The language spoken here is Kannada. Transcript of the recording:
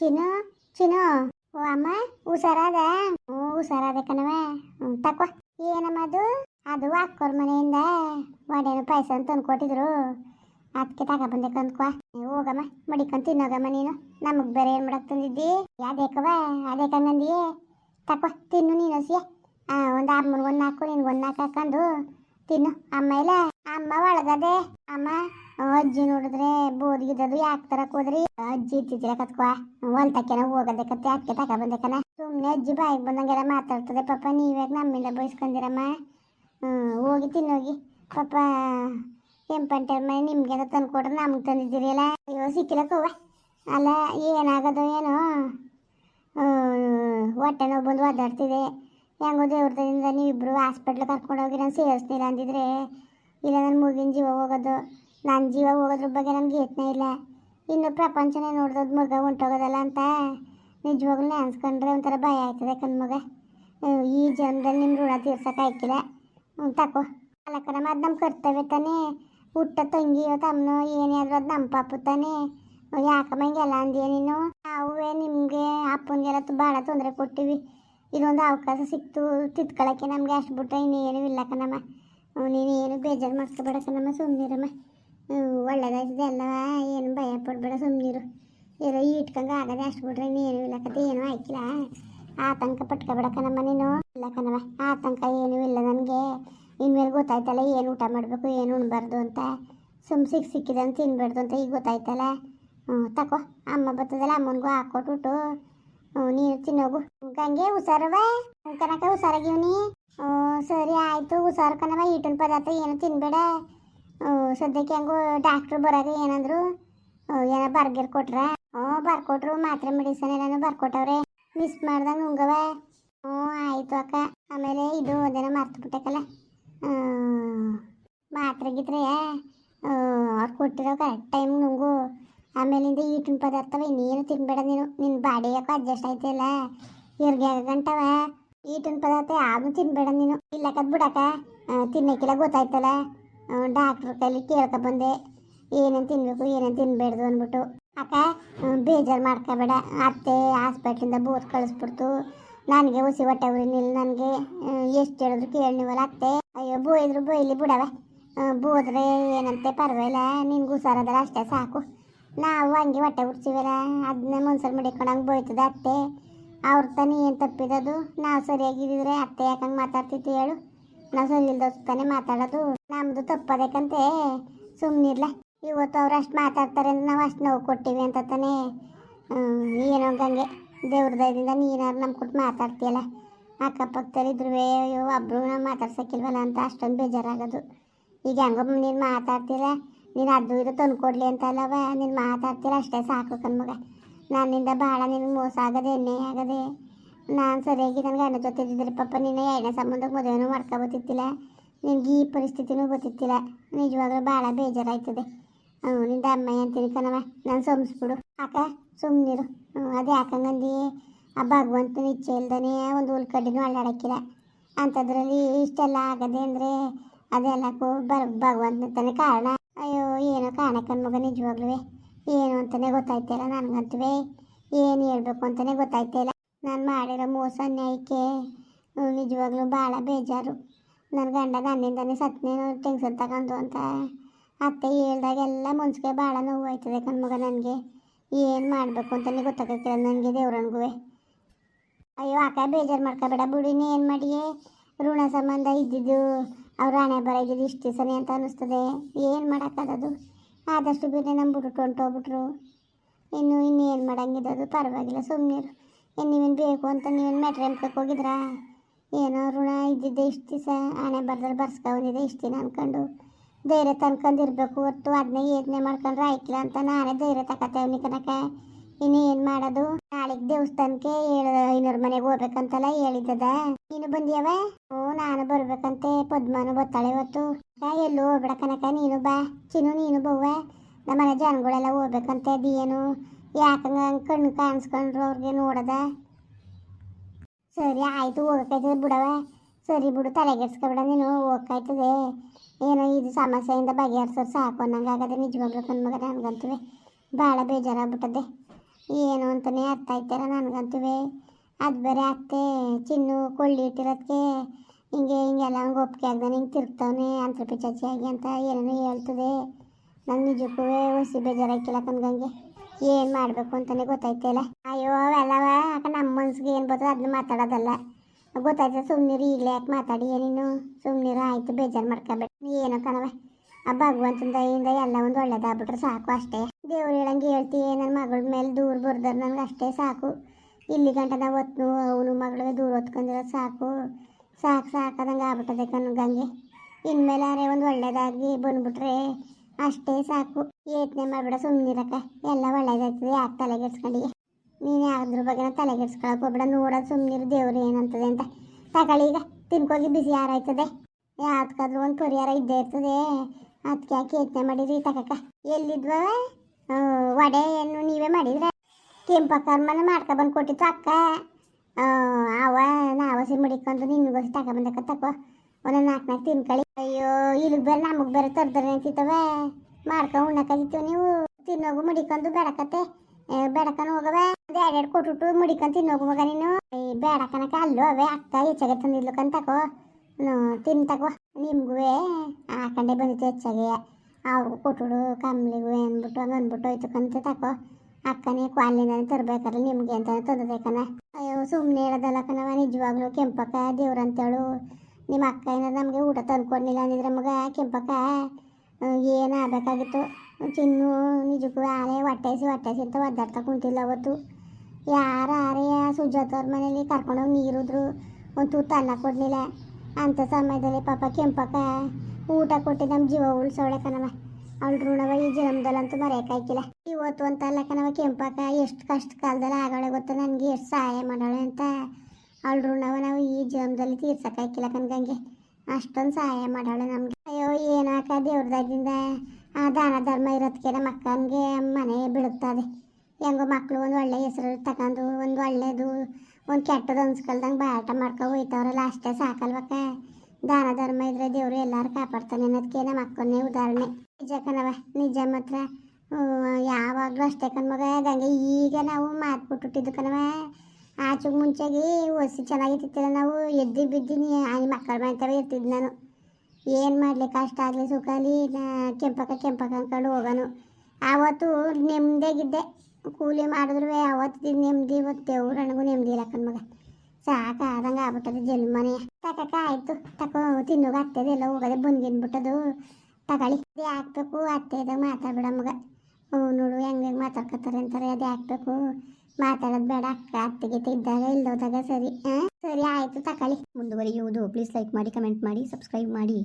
ಚಿನ್ನು ಚಿನು ಓ, ಅಮ್ಮ, ಹುಷಾರಾದ? ಹ್ಞೂ, ಹುಷಾರಾದ ಕಣವ ಹ್ಞೂ ತಕೋ ಏನಮ್ಮ ಅದು? ಅದು ಅಕ್ಕೋರ್ ಮನೆಯಿಂದ ಒಡೆನು ಪಾಯಸ ತಂದು ಕೊಟ್ಟಿದ್ರು ಅದಕ್ಕೆ ತಗೊಬಂದೆ ಕಂದ್ಕೊ ಹೋಗಮ್ಮ, ಮಡಿಕೊಂಡ್ ತಿನ್ನೋಗಮ್ಮ ನೀನು. ನಮಗ್ ಬೇರೆ ಏನು ಮಾಡಕ್ ತಂದಿದ್ದಿ? ಅದೇ ಅದೇಕಂಗಂದಿ ತಕೋ ತಿನ್ನು ನೀನು ಆ, ಒಂದು ಅಮ್ಮನಿಗೆ ಒಂದು ನಾಲ್ಕು ನೀನು ಒಂದು ನಾಲ್ಕು ಹಾಕೊಂಡು ತಿನ್ನು. ಅಮ್ಮ ಇಲ್ಲ? ಅಮ್ಮ ಒಳಗದೆ. ಅಮ್ಮ ಅಜ್ಜಿ ನೋಡಿದ್ರೆ ಬೋದ್ಗಿದ್ದದು ಯಾಕೆ ತರಕ್ ಹೋದ್ರಿ? ಅಜ್ಜಿ ಇತ್ತಿದ್ರೆ ಕತ್ಕೋ. ಹೊಲ್ತಕ್ಕೆನ ಹೋಗದೆ ಕತ್ತೆ ತಕ ತಗೊಬಂದೆ ಕಣ ಸುಮ್ಮನೆ ಅಜ್ಜಿ ಬಾಯಿಗೆ ಬಂದಂಗೆಲ್ಲ ಮಾತಾಡ್ತದೆ. ಪಾಪ ನೀವ್ಯಾಕೆ ನಮ್ಮಿಂದ ಬಯಸ್ಕೊಂಡಿರಮ್ಮ ಹೋಗಿ ತಿನ್ನೋಗಿ. ಪಾಪ ಕೆಂಪಂಟರ್ ಮನೆ ನಿಮ್ಗೆ ಅಂತ ತಂದು ಕೊಟ್ರೆ ನಮ್ಗೆ ತಂದಿದ್ದೀರಲ್ಲ ಅಯ್ಯೋ, ಸಿಕ್ಕಿಲ್ಲ ಕವ್ವ. ಅಲ್ಲ, ಏನಾಗೋದು ಏನೋ? ಹೊಟ್ಟೆ ನೋವು ಬಂದು ಒದ್ದಾಡ್ತಿದೆ. ಹೆಂಗೋ ದೇವ್ರದಿಂದ ನೀವಿಬ್ರು ಹಾಸ್ಪಿಟ್ಲ್ ಕರ್ಕೊಂಡು ಹೋಗಿ ನಾನು ಸೇರಿಸ್ತೀರ ಅಂದಿದ್ರೆ. ಇಲ್ಲ ನನ್ನ ಮೂಗಿನ ಜೀವ ಹೋಗೋದು. ನನ್ನ ಜೀವ ಹೋಗೋದ್ರ ಬಗ್ಗೆ ನನಗೆ ಯತ್ನ ಇಲ್ಲ. ಇನ್ನು ಪ್ರಪಂಚನೇ ನೋಡ್ದದ್ ಮಗ ಹೊಂಟೋಗೋದಲ್ಲ ಅಂತ ನಿಜವಾಗ್ಲೂ ನೆನ್ಸ್ಕೊಂಡ್ರೆ ಒಂಥರ ಭಯ ಆಯ್ತದೆ ಕಣ್ಮಗ ಈ ಜನ್ಮದಲ್ಲಿ ನಿಮ್ಮ ಋಣ ತೀರ್ಸಕ್ಕೆ ಆಯ್ಕಿಲ್ಲ. ಹ್ಞೂ ತಕೋ. ಅಲ್ಲ ಕಣಮ್ಮ ಅದು ನಮ್ಮ ಕರ್ತವ್ಯ ತಾನೇ. ಹುಟ್ಟ ತಂಗಿಯೋ ತಮ್ಮನೋ ಏನೇ ಆದ್ರೂ ಅದು ನಮ್ಮ ಪಾಪು ತಾನೇ. ಯಾಕಮ್ಮ ಹಿಂಗೆಲ್ಲ ಅಂದಿಯ ನೀನು? ನಾವೇ ನಿಮಗೆ ಅಪ್ಪನಿಗೆಲ್ಲ ಭಾಳ ತೊಂದರೆ ಕೊಟ್ಟಿವಿ. ಇದೊಂದು ಅವಕಾಶ ಸಿಕ್ತು. ತಿತ್ಕೊಳ್ಳೋಕ್ಕೆ ನಮಗೆ ಅಷ್ಟು ಬಿಟ್ರೆ ಇನ್ನೇನು ಇಲ್ಲ ಕಣಮ್ಮ. ಏನು ಬೇಜಾರು ಮಾಡ್ಕೋಬೇಡ ಕಣಮ್ಮ. ಸುಮ್ಮನಿರಮ್ಮ ಒಳ್ಳೇದಾಯ್ತದೆ ಅಲ್ಲವಾ ಏನು ಭಯ ಪಡಬೇಡ ಸುಮ್ಮನಿರು ಏನೋ ಇಟ್ಕೊಂಡು ಆಗದೆ ಅಷ್ಟು ಬಿಡ್ರಿ, ಇನ್ನೇನು ಇಲ್ಲ ಕತೆ, ಏನೂ ಆಯ್ಕಿಲ್ಲ. ಆತಂಕ ಪಟ್ಕೊಬೇಡ ಕಣಮ್ಮ ನೀನು ಇಲ್ಲ ಕಣವ ಆತಂಕ ಏನೂ ಇಲ್ಲ ನನಗೆ. ಇನ್ಮೇಲೆ ಗೊತ್ತಾಯ್ತಲ್ಲ ಏನು ಊಟ ಮಾಡಬೇಕು, ಏನು ಉಣ್ಬಾರ್ದು ಅಂತ. ಸುಮ್ನೆ ಸಿಕ್ಕಿ ಸಿಕ್ಕಿದೆ ಅಂತ ತಿನ್ಬಾರ್ದು ಅಂತ ಈಗ ಗೊತ್ತಾಯ್ತಲ್ಲ. ಹ್ಞೂ, ತಕೋ. ಅಮ್ಮ ಬರ್ತದಲ್ಲ, ಅಮ್ಮನಿಗೂ ಹಾಕೊಟ್ಬಿಟ್ಟು. ಹ್ಞೂ, ನೀನು ತಿನ್ನೋಗು. ಗಂಗೆ ಹುಷಾರವ ಕನಕ ಹುಷಾರಾಗಿವ್ನಿ. ಹ್ಞೂ, ಸರಿ ಆಯಿತು, ಹುಷಾರು ಕಣವ ಈಟನ್ ಪದಾರ್ಥ ಏನು ತಿನ್ಬೇಡ. ಸದ್ಯಕ್ಕೆ ಹೆಂಗು ಡಾಕ್ಟ್ರು ಬರಾಗ ಏನಂದ್ರು ಏನೋ ಬರ್ಗರ್ ಕೊಟ್ರ? ಹ್ಞೂ ಬರ್ಕೊಟ್ರು, ಮಾತ್ರೆ, ಮೆಡಿಸನ್ ಎಲ್ಲಾನು ಬರ್ಕೊಟ್ಟವ್ರೆ? ಮಿಸ್ ಮಾಡ್ದಂಗೆ ನುಂಗವ ಹ್ಞೂ, ಆಯಿತು ಅಕ್ಕ. ಆಮೇಲೆ ಇದು ಅದೇನೋ ಮರ್ತು ಬಿಟ್ಟಕ್ಕಲ್ಲ ಮಾತ್ರೆ ಗಿತ್ರೆ ಅವ್ರು ಕೊಟ್ಟಿರೋ ಕರೆಕ್ಟ್ ಟೈಮ್ ನುಂಗು. ಆಮೇಲಿಂದ ಈಟಿನ ಪದಾರ್ಥವ ಇನ್ನೇನು ತಿನ್ಬೇಡ ನೀನು. ನಿನ್ನ ಬಾಡಿ ಯಾಕೋ ಅಡ್ಜಸ್ಟ್ ಆಯ್ತಿಲ್ಲ. ಇವ್ರಿಗೆ ಗಂಟವ ಈಟಿನ ಪದಾರ್ಥ ಯಾವುದು ತಿನ್ಬೇಡ ನೀನು. ಇಲ್ಲ ಕದ್ ಬಿಡಕ್ಕ. ತಿನ್ನಕ್ಕಿಲ್ಲ ಗೊತ್ತಾಯ್ತಲ್ಲ. ಡಾಕ್ಟ್ರ್ ಕೈಲಿ ಕೇಳ್ಕೊ ಬಂದೆ. ಏನೇನು ತಿನ್ಬೇಕು, ಏನೇನು ತಿನ್ಬೇಡ್ದು ಅಂದ್ಬಿಟ್ಟು. ಅಕ್ಕ ಬೇಜಾರು ಮಾಡ್ಕೋಬೇಡ. ಅತ್ತೆ ಹಾಸ್ಪಿಟ್ಲಿಂದ ಬೂತ್ ಕಳಿಸ್ಬಿಡ್ತು. ನನಗೆ ಹುಸಿ ಹೊಟ್ಟೆ ಉರಿನಿಲ್ಲ ನನಗೆ. ಎಷ್ಟು ಹೇಳಿದ್ರು ಕೇಳಿ ನೀವಲ್ಲ ಅತ್ತೆ. ಅಯ್ಯೋ, ಬೋಯಿದ್ರು ಬೋಯ್ಲಿ ಬಿಡವ. ಬೋದ್ರೆ ಏನಂತೆ ಪರವಾಗಿಲ್ಲ. ನಿನ್ಗೆ ಹುಷಾರದಲ್ಲ ಅಷ್ಟೇ ಸಾಕು. ನಾವು ಹಂಗೆ ಹೊಟ್ಟೆ ಉರ್ತೀವಲ್ಲ ಅದನ್ನ ಮನ್ಸಲ್ಲಿ ಮಡಿಕೊಂಡಂಗೆ ಬೋಯ್ತದೆ ಅತ್ತೆ. ಅವ್ರ ತಾನೇ ಏನು ತಪ್ಪಿದದು? ನಾವು ಸರಿಯಾಗಿದ್ದಿದ್ರೆ ಅತ್ತೆ ಯಾಕಂಗೆ ಮಾತಾಡ್ತಿತ್ತು ಹೇಳು. ನಾವು ಸರಿ ಇಲ್ದೋಸ್ ತಾನೇ ಮಾತಾಡೋದು ನಮ್ಮದು ತಪ್ಪದಕ್ಕಂತೆ ಸುಮ್ಮನಿರ್ಲ ಇವತ್ತು ಅವ್ರು ಅಷ್ಟು ಮಾತಾಡ್ತಾರೆ ಅಂದ್ರೆ ನಾವು ಅಷ್ಟು ನೋವು ಕೊಟ್ಟಿವಿ ಅಂತ ತಾನೇ. ಏನೋ ಗಂಗೆ. ದೇವ್ರ ದಯದಿಂದ ನೀನಾರು ನಮ್ಮ ಕೊಟ್ಟು ಮಾತಾಡ್ತೀಯಲ್ಲ. ಅಕ್ಕಪಕ್ಕದಲ್ಲಿ ಇದ್ರು ಅಯ್ಯೋ, ಒಬ್ರು ನಾವು ಮಾತಾಡ್ಸಕ್ಕಿಲ್ವಲ್ಲ ಅಂತ ಅಷ್ಟೊಂದು ಬೇಜಾರಾಗೋದು. ಈಗ ಹೆಂಗೋ ನೀನು ಮಾತಾಡ್ತೀರ ನೀನು ಅದು ಇದು ತಂದು ಕೊಡ್ಲಿ ಅಂತ ಅಲ್ಲವ ನೀನು ಮಾತಾಡ್ತೀರ ಅಷ್ಟೇ ಸಾಕು ಕಣ್ಮಗ. ನನ್ನಿಂದ ಭಾಳ ನಿನಗೆ ಮೋಸ ಆಗದೆ ಎಣ್ಣೆ ಆಗದೆ. ನಾನು ಸರಿಯಾಗಿ ನನಗೆ ಅಣ್ಣ ಜೊತೆ ಇದ್ದಿದ್ರೆ ಪಾಪ ನಿನ್ನ ಎಣ್ಣೆ ಸಂಬಂಧಕ್ಕೆ ಮದುವೆನೂ ಮಾಡ್ಕೊಬೋತಿತ್ತಿಲ್ಲ ನಿನ್ಗೆ ಈ ಪರಿಸ್ಥಿತಿನೂ ಗೊತ್ತಿತ್ತಿಲ್ಲ. ನಿಜವಾಗ್ಲೂ ಭಾಳ ಬೇಜಾರಾಯ್ತದೆ. ಹ್ಞೂ, ನಿಂದ ಅಮ್ಮ ಅಂತೀನಿ ಕಣವ ನಾನು ಸೋಮಿಸ್ಬಿಡು. ಅಕ್ಕ ಸುಮ್ಮನಿರು ಅದು ಯಾಕಂಗಂದು ಆ ಭಗವಂತನ ಇಚ್ಛೆ ಇಲ್ದೇ ಒಂದು ಉಳ್ಕಡ್ಡಿನೂ ಅಳ್ಳಾಡಕ್ಕಿಲ್ಲ ಅಂಥದ್ರಲ್ಲಿ ಇಷ್ಟೆಲ್ಲ ಆಗದೆ ಅಂದರೆ ಅದೆಲ್ಲಕ್ಕೂ ಬರ್ ಭಗವಂತನ ತಾನೇ ಕಾರಣ. ಅಯ್ಯೋ, ಏನೋ ಕಾರಣಕ್ಕನ್ ಮಗ ನಿಜವಾಗ್ಲೂ ಏನು ಅಂತಲೇ ಗೊತ್ತಾಯ್ತಿಲ್ಲ ನನಗಂತೂ ಏನು ಹೇಳ್ಬೇಕು ಅಂತಲೇ ಗೊತ್ತಾಯ್ತಿಲ್ಲ ನಾನು ಮಾಡಿರೋ ಮೋಸ, ಅನ್ಯಾಯಕ್ಕೆ ನಿಜವಾಗ್ಲೂ ಭಾಳ ಬೇಜಾರು. ನನ್ನ ಗಂಡ ನನ್ನಿಂದನೇ ಸತ್ನೇನು ಟೆನ್ಷನ್ ತಗೊಂಡು ಅಂತ ಅತ್ತೆ ಹೇಳ್ದಾಗೆಲ್ಲ ಮನ್ಸಿಗೆ ಭಾಳ ನೋವು ಆಯ್ತದೆ ಕಣ್ಮಗ ನನಗೆ. ಏನು ಮಾಡಬೇಕು ಅಂತಲೇ ಗೊತ್ತಾಗ್ತಿಲ್ಲ ನನಗೆ ದೇವ್ರನ್ಗೂ ಅಯ್ಯೋ ಅಕ್ಕ ಬೇಜಾರು ಮಾಡ್ಕೋಬೇಡ ಬಿಡಿನಿ ಏನು ಮಾಡಿಯೇ? ಋಣ ಸಂಬಂಧ ಇದ್ದಿದ್ದು, ಅವ್ರ ಹಣೆ ಬರ ಇದ್ದಿದ್ದು ಇಷ್ಟು ದಿವಸನೇ ಅಂತ ಅನ್ನಿಸ್ತದೆ. ಏನು ಮಾಡೋಕ್ಕಾಗದು? ಆದಷ್ಟು ಬೇರೆ ನಮ್ಮ ಹೊಂಟೋಗ್ಬಿಟ್ರು. ಇನ್ನು ಇನ್ನೇನು ಮಾಡಂಗಿದ್ದದು ಪರವಾಗಿಲ್ಲ ಸುಮ್ಮನಿರು ಏನು ನೀವೇನು ಬೇಕು ಅಂತ ನೀವೇನು ಮೆಟ್ರಿಯಲ್ ಎಂಪ್ಕಕ್ಕೆ ಹೋಗಿದ್ರಾ? ಏನೋ ಋಣ ಇದ್ದಿದ್ದೆ ಇಷ್ಟು ದಿವಸ. ಹಣೆ ಬರ್ದಲ್ಲಿ ಬರ್ಸ್ಕೊಂಡಿದ್ದೆ ಇಷ್ಟು ದಿನ ಅಂದ್ಕೊಂಡು ಧೈರ್ಯ ತಂದ್ಕೊಂಡಿರ್ಬೇಕು ಹೊತ್ತು ಅದನ್ನೇ ಯೋಚನೆ ಮಾಡ್ಕೊಂಡ್ರೆ ಆಯ್ಕಿಲ್ಲ ಅಂತ ನಾನೇ ಧೈರ್ಯ ತಗೋತೇವನಿ ಕನಕ ಇನ್ನು ಏನು ಮಾಡೋದು? ನಾಳೆಗೆ ದೇವಸ್ಥಾನಕ್ಕೆ ಹೇಳ್ದ ಐನೂರು ಮನೆಗೆ ಹೋಗ್ಬೇಕಂತಲ್ಲ ಹೇಳಿದ್ದದ. ನೀನು ಬಂದಿಯವ? ಹ್ಞೂ ನಾನು ಬರ್ಬೇಕಂತೆ. ಪದ್ಮನು ಬತ್ತಾಳೆ ಇವತ್ತು. ಎಲ್ಲೂ ಹೋಗ್ಬೇಡ ಕನಕ ನೀನು ಬಾ. ಚಿನ್ನು, ನೀನು ಬವ್ವ. ನಮ್ಮನೆ ಜನಗಳೆಲ್ಲ ಹೋಗ್ಬೇಕಂತೆ ಅದೇನು ಯಾಕಂಗ ಕಣ್ಣು ಕಾಣಿಸ್ಕೊಂಡ್ರು ಅವ್ರಿಗೆ ನೋಡದ. ಸರಿ, ಆಯಿತು, ಹೋಗಕ್ಕಾಯ್ತದೆ ಬಿಡವ ಸರಿ ಬಿಡು, ತಲೆಗೆಡ್ಸ್ಕೊಬಿಡ ನೀನು, ಹೋಗಕ್ಕಾಯ್ತದೆ. ಏನೋ ಇದು ಸಮಸ್ಯೆಯಿಂದ ಬಗೆಹರಿಸೋರು ಸಾಕು ಅನ್ನಂಗೆ ಆಗದೆ ನಿಜವಾಗ್ಲು ಕಣ್ಮಗ ನನಗಂತೂ. ಭಾಳ ಬೇಜಾರಾಗ್ಬಿಟ್ಟದೆ ಏನು ಅಂತಲೇ ಅರ್ಥ ಆಯ್ತಾರ ನನಗಂತೂ. ಅದು ಬೇರೆ ಅತ್ತೆ, ಚಿನ್ನು, ಕೊಳ್ಳಿ ಇಟ್ಟಿರೋದಕ್ಕೆ ಹಿಂಗೆ ಹಿಂಗೆಲ್ಲ ಹಂಗೆ ಒಪ್ಪಿಗೆ ಆಗ್ದಾನೆ ಹಿಂಗೆ ತಿರ್ಗ್ತಾವನೆ ಅಂತರ ಪಿಚಾಚಿಯಾಗಿ ಅಂತ ಏನೇನೋ ಹೇಳ್ತದೆ. ನನ್ನ ನಿಜಕ್ಕೂ ಹೊಸಿ ಬೇಜಾರಾಗಿಲ್ಲ ಕನ್ಗಂಗೆ ಏನು ಮಾಡಬೇಕು ಅಂತಲೇ ಗೊತ್ತಾಯ್ತಿಲ್ಲ ಅಯ್ಯೋ, ಅವೆಲ್ಲವ ಯಾಕೆ ನಮ್ಮ ಮನ್ಸಿಗೆ ಏನು ಬರ್ತದೆ ಅದನ್ನ ಮಾತಾಡೋದಲ್ಲ. ಗೊತ್ತಾಯ್ತದೆ ಸುಮ್ಮನಿರು ಇಲ್ಲ ಯಾಕೆ ಮಾತಾಡಿ ಏನೇನು ಸುಮ್ಮನಿರು ಆಯಿತು, ಬೇಜಾರು ಮಾಡ್ಕೊಬೇಡಿ. ಏನೋ ಕಣವ ಆ ಭಗವಂತನ ದಯಿಂದ ಎಲ್ಲ ಒಂದು ಒಳ್ಳೇದಾಗ್ಬಿಟ್ರೆ ಸಾಕು ಅಷ್ಟೇ. ದೇವ್ರು ಹೇಳಂಗೆ ಹೇಳ್ತೀಯ ನನ್ನ ಮಗಳ ಮೇಲೆ ದೂರ ಬರ್ದಾರ ನನಗೆ ಅಷ್ಟೇ ಸಾಕು. ಇಲ್ಲಿ ಗಂಟ ನಾವು ಹೊತ್ತು ಅವನು ಮಗಳಿಗೆ ದೂರ ಹೊತ್ಕೊಂಡಿರೋದು ಸಾಕು. ಸಾಕು, ಸಾಕಾದಂಗೆ ಆಗ್ಬಿಟ್ಟದೆ ಕಣ್ಗಂಗೆ ಇನ್ಮೇಲೆ ಅರೆ ಒಂದು ಒಳ್ಳೇದಾಗಿ ಬಂದ್ಬಿಟ್ರೆ ಅಷ್ಟೇ ಸಾಕು. ಯೋಚನೆ ಮಾಡ್ಬಿಡ ಸುಮ್ಮನಿರಕ್ಕ ಎಲ್ಲ ಒಳ್ಳೇದಾಯ್ತದೆ ಯಾಕೆ ತಲೆಗೆಡ್ಸ್ಕೊಂಡು ನೀನು ಯಾವ್ದ್ರ ಬಗ್ಗೆ ತಲೆಗೆಡ್ಸ್ಕೊಳಕ್ಕೆ ಹೋಗ್ಬೇಡ. ನೋಡೋದು ಸುಮ್ಮನಿರು ದೇವ್ರು ಏನಂತದೆ ಅಂತ. ತಗೊಳ್ಳಿ ಈಗ. ತಿನ್ಕೋಗಿ ಬಿಸಿ ಯಾರಾಯ್ತದೆ ಯಾವ್ದಕ್ಕಾದ್ರೂ ಒಂದು ಪರಿಹಾರ ಇದ್ದೇ ಇರ್ತದೆ. ಅದಕ್ಕೆ ಯಾಕೆ ಯೋಚನೆ ಮಾಡಿದ್ರಿ ತಗಕ್ಕ ಎಲ್ಲಿದ್ವ? ವಡೆ ಏನು ನೀವೇ ಮಾಡಿದ್ರೆ? ಕೆಂಪಕ್ಕರ ಮಾಡ್ಕೊ ಬಂದು ಕೊಟ್ಟಿತ್ತು ಅಕ್ಕ ಅವ ನಾವು ಸಿ ಮಡಿಕೊಂಡು ನಿನ್ಗೋಸಿ ತಗೊಬಂದಕ್ಕ ತಕೋ. ಒಂದೊಂದು ನಾಲ್ಕು ನಾಲ್ಕು ತಿನ್ಕೊಳ್ಳಿ ಅಯ್ಯೋ ಇಲ್ಲಿಗೆ ಬೇರೆ ನಮಗೆ ಬೇರೆ ತರ್ತಾರೆ ಮಾರ್ಕ ಮಾಡ್ಕೊಂಡು ಉಣ್ಣಕ್ಕಾಗಿತ್ತು ನೀವು. ತಿನ್ನೋಗು ಮುಡಿಕೊಂಡು ಬೇಡಕತ್ತೆ. ಬೇಡಕನ ಹೋಗವೆ. ಒಂದು ಎರಡು ಕೊಟ್ಬಿಟ್ಟು ಮುಡಿಕೊಂಡು ತಿನ್ನೋಗು ಮಗ ನೀನು. ಬೇಡಕನಕ ಅಲ್ಲೂ ಅವೇ. ಅಕ್ಕ ಹೆಚ್ಚಾಗೆ ತಂದಿದ್ಲು ತಕೋ. ತಿನ್ ತಗೋ ನಿಮ್ಗೂ ಹಾಕಂಡೆ ಬಂದಿತ್ತು ಹೆಚ್ಚಾಗೆ. ಅವ್ರಿಗೂ ಕೊಟ್ಬಿಡು ಕಮ್ಲಿಗೂ ಅಂದ್ಬಿಟ್ಟು ಹಂಗೆ ಅಂದ್ಬಿಟ್ಟು ಹೋಯ್ತು ಕಂತ ತಕೋ. ಅಕ್ಕನೇ ಕ್ವಾಲಿನ ತರ್ಬೇಕಾದ್ರೆ ನಿಮ್ಗೆ ಅಂತ ತಂದಬೇಕನ ಅಯ್ಯೋ ಸುಮ್ಮನೆ ಹೇಳೋದಲ್ಲ ಕಣವ ನಿಜವಾಗ್ಲೂ ಕೆಂಪಕ್ಕ ದೇವ್ರಂತೇಳು. ನಿಮ್ಮ ಅಕ್ಕ ಏನಾದ್ರು ನಮಗೆ ಊಟ ತಂದ್ಕೊಡ್ಲಿಲ್ಲ ಅಂದಿದ್ರೆ ಮಗ ಕೆಂಪಕ್ಕ ಏನು ಆಗಬೇಕಾಗಿತ್ತು? ಚಿನ್ನು ನಿಜಕ್ಕೂ ಆರೆ ಹೊಟ್ಟೆಸಿ ಹೊಟ್ಟೆಸಿ ಅಂತ ಒದ್ದಾಡ್ತಾ ಕುಂತಿಲ್ಲ ಅವತ್ತು. ಯಾರು ಆರೆ ಸುಜಾತ ಅವ್ರ ಮನೇಲಿ ಕರ್ಕೊಂಡೋಗಿ ನೀರಿದ್ರು, ಒಂದು ತೂತು ಅನ್ನ ಕೊಡಲಿಲ್ಲ. ಅಂಥ ಸಮಯದಲ್ಲಿ ಪಾಪ ಕೆಂಪಕ್ಕ ಊಟ ಕೊಟ್ಟು ನಮ್ಮ ಜೀವ ಉಳಿಸೋಳೆ ಕಣವ ಅವಳು ಋಣವ ಈ ಜನ್ಮದಲ್ಲಂತೂ ಮರೆಯೋಕ್ಕಾಗಿಲ್ಲ ಇವತ್ತು ಅಂತ ಅಲ್ಲ ಕಣವ ಕೆಂಪಕ್ಕ ಎಷ್ಟು ಕಷ್ಟ ಕಾಲದಲ್ಲಿ ಆಗೋಳೆ ಗೊತ್ತ? ನನಗೆ ಎಷ್ಟು ಸಹಾಯ ಮಾಡೋಳೆ ಅಂತ. ಅವಳ ಋಣವ ನಾವು ಈ ಜನ್ಮದಲ್ಲಿ ತೀರ್ಸಕ್ಕಾಯ್ಕಿಲ್ಲ ಕಂಗಂಗೆ ಅಷ್ಟೊಂದು ಸಹಾಯ ಮಾಡೋಳೆ ನಮಗೆ. ಅಯ್ಯೋ, ಏನಾಕ ದೇವ್ರದಾಗಿಂದ ಆ ದಾನ ಧರ್ಮ ಇರೋದಕ್ಕೆ ನಮ್ಮ ಅಕ್ಕನಿಗೆ ಮನೆ ಬಿಡುತ್ತದೆ. ಹೆಂಗೋ ಮಕ್ಕಳು ಒಂದು ಒಳ್ಳೆ ಹೆಸರು ತಗೊಂಡು, ಒಂದು ಒಳ್ಳೇದು, ಒಂದು ಕೆಟ್ಟದ್ದು ಅನ್ಸ್ಕೊಳ್ದಂಗೆ ಬಾಟ ಮಾಡ್ಕೊ ಹೋಯ್ತವ್ರಲ್ಲ, ಅಷ್ಟೇ ಸಾಕಲ್ವಕ್ಕ. ದಾನ ಧರ್ಮ ಇದ್ರೆ ದೇವರು ಎಲ್ಲರೂ ಕಾಪಾಡ್ತಾನೆ ಅನ್ನೋದಕ್ಕೆ ನಮ್ಮ ಅಕ್ಕನೇ ಉದಾಹರಣೆ. ನಿಜ ಕಣವ ನಿಜ ಮಾತ್ರ. ಯಾವಾಗಲೂ ಅಷ್ಟೇ ಕಣ್ಮಗ. ಗಂಗೆ, ಈಗ ನಾವು ಮಾತು ಬಿಟ್ಟುಟ್ಟಿದ್ದು ಕಣವ ಆಚೆಗೆ ಮುಂಚೆಗೆ ಹೊಸಿ ಚೆನ್ನಾಗಿರ್ತಿತ್ತಲ್ಲ ನಾವು ಎದ್ದು ಬಿದ್ದೀನಿ ಮಕ್ಕಳ ಮನೆತವೇ ಇರ್ತಿದ್ದು ನಾನು. ಏನು ಮಾಡಲಿ, ಕಷ್ಟ ಆಗಲಿ ಸುಖಲಿ ಆಗಲಿ ಕೆಂಪಕ್ಕ ಕೆಂಪಕ್ಕ ಅಂದ್ಕೊಂಡು ಹೋಗೋನು. ಆವತ್ತು ನೆಮ್ಮದಿಯಾಗಿದ್ದೆ ಕೂಲಿ ಮಾಡಿದ್ರು ಅವತ್ತು ನೆಮ್ಮದಿ ಇವತ್ತು ನನಗೂ ನೆಮ್ಮದಿ ಇಲ್ಲ ಕಣ್ಮಗ ಸಾಕಾದಂಗೆ ಆಗ್ಬಿಟ್ಟದೆ ಜನ್ಮನೆ ತಕಕ್ಕ ಆಯಿತು. ತಕೋ ತಿನ್ನೋಗ ಅತ್ತೆದು ಎಲ್ಲ ಹೋಗೋದೆ ಬಂದ್ಗಿನ್ಬಿಟ್ಟದು ತಗೊಳ್ಳಿ. ಅದೇ ಹಾಕ್ಬೇಕು ಅತ್ತೆದಾಗ ಮಾತಾಡ್ಬಿಡ ಮಗ. ನೋಡು, ಹೆಂಗೆ ಹೆಂಗೆ ಮಾತಾಡ್ಕೊತಾರೆ ಅಂತಾರೆ, ಅದೇ ಹಾಕ್ಬೇಕು. ಮಾತಾಡೋದು ಬೇಡ. ತೆಗ್ದಾಗ ಇಲ್ದೋದಾಗ ಸರಿ ಸರಿ, ಆಯಿತು, ತಕೊಳ್ಳಿ. ಮುಂದುವರಿಯುವುದು. ಪ್ಲೀಸ್ ಲೈಕ್ ಮಾಡಿ ಕಮೆಂಟ್ ಮಾಡಿ ಸಬ್ಸ್ಕ್ರೈಬ್ ಮಾಡಿ.